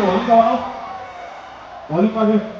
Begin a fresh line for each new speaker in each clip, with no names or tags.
我跟你往啊，
我去。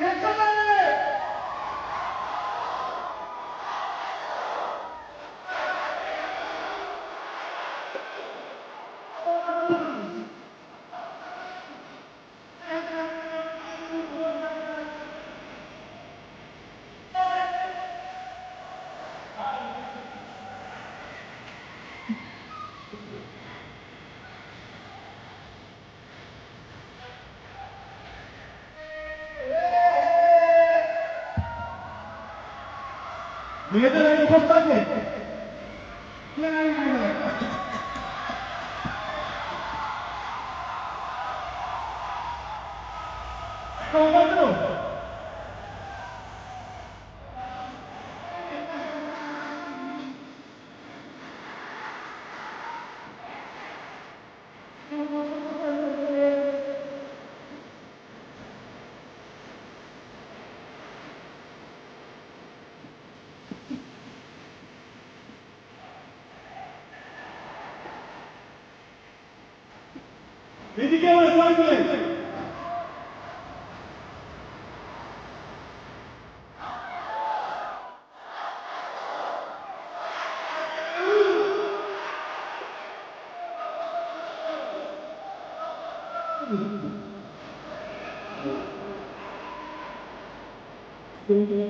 Let's go!
Mira, te la digo,
compadre. Claro. ¡Compadre! Thank you. এদিকে আমার সবাই বলে বা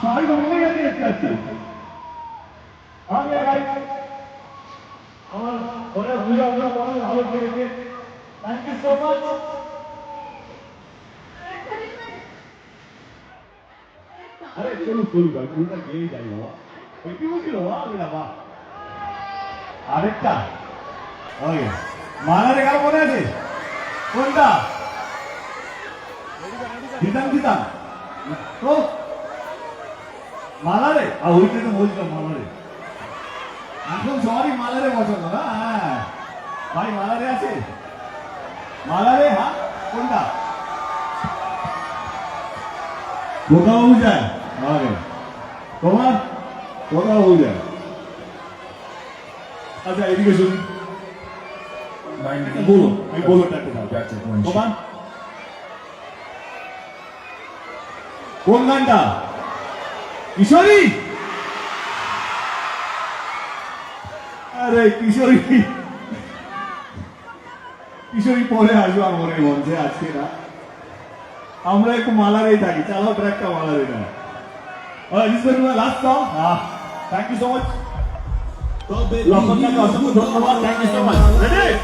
সবাই বলে গেছে দেখতে পাচ্ছি আমার ঘরে ঘুরে আমরা বড় ভালো করেছে থ্যাংক ইউ সো মাচ আরে চলুন চলুন পুরোটা গিয়েই ওই আরেকটা মালারে গেল মনে আছে কোনটা দিতাম দিতাম মালারে? আর ওইটা তো বলছিলাম মালারে। এখন সবারই মালারে পছন্দ না? হ্যাঁ। ভাই মালারে আছে? মালারে হ্যাঁ কোনটা? কোথাও যায় আরে তোমার? কোথাও যায় আচ্ছা এদিকে শুনি বলো আমি বলো তোমার? কোন গানটা? কিশোরী? আরে কিশোরী। কিশোরী পরে আসব আর মনে মঞ্চে আজকে না। আমরা একটু মালারেই থাকি। চালাও ট্র্যাকটা মালারে না। Last song thank you so much লক্ষণটাকে অসংখ্য ধন্যবাদ। Thank you so much ready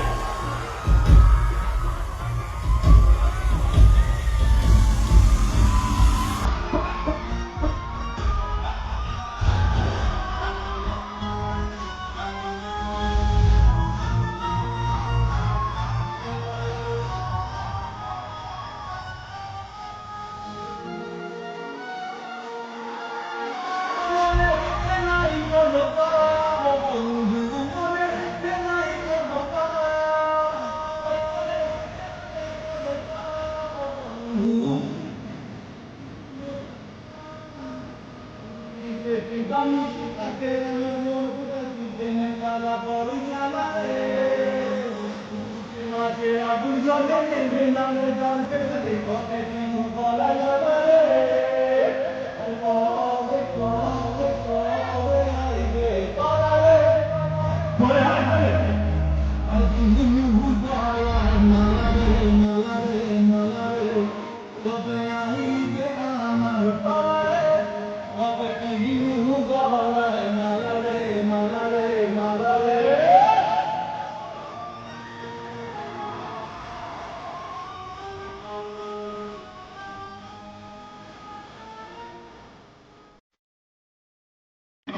কাপড় তবে আমার পারে তবে কহি হুগা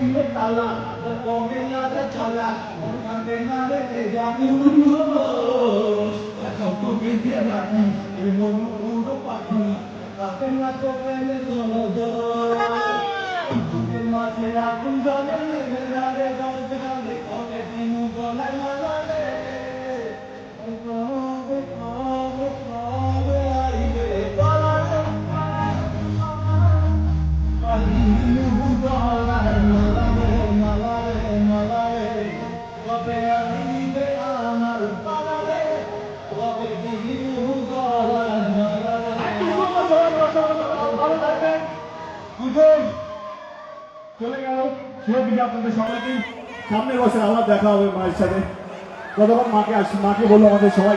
দোলে তালা না রে ছালা কাটে না রে জাদুর যত বেঁধে রাখি এ মন পাখি মাঝে আগুন জলে গল্পে কবে দিন গলায়
দিকে আপনাদের সবাইকে সামনে বছর আবার দেখা হবে মায়ের সাথে। কতক্ষণ মাকে আস মাকে বলল আমাদের সবাই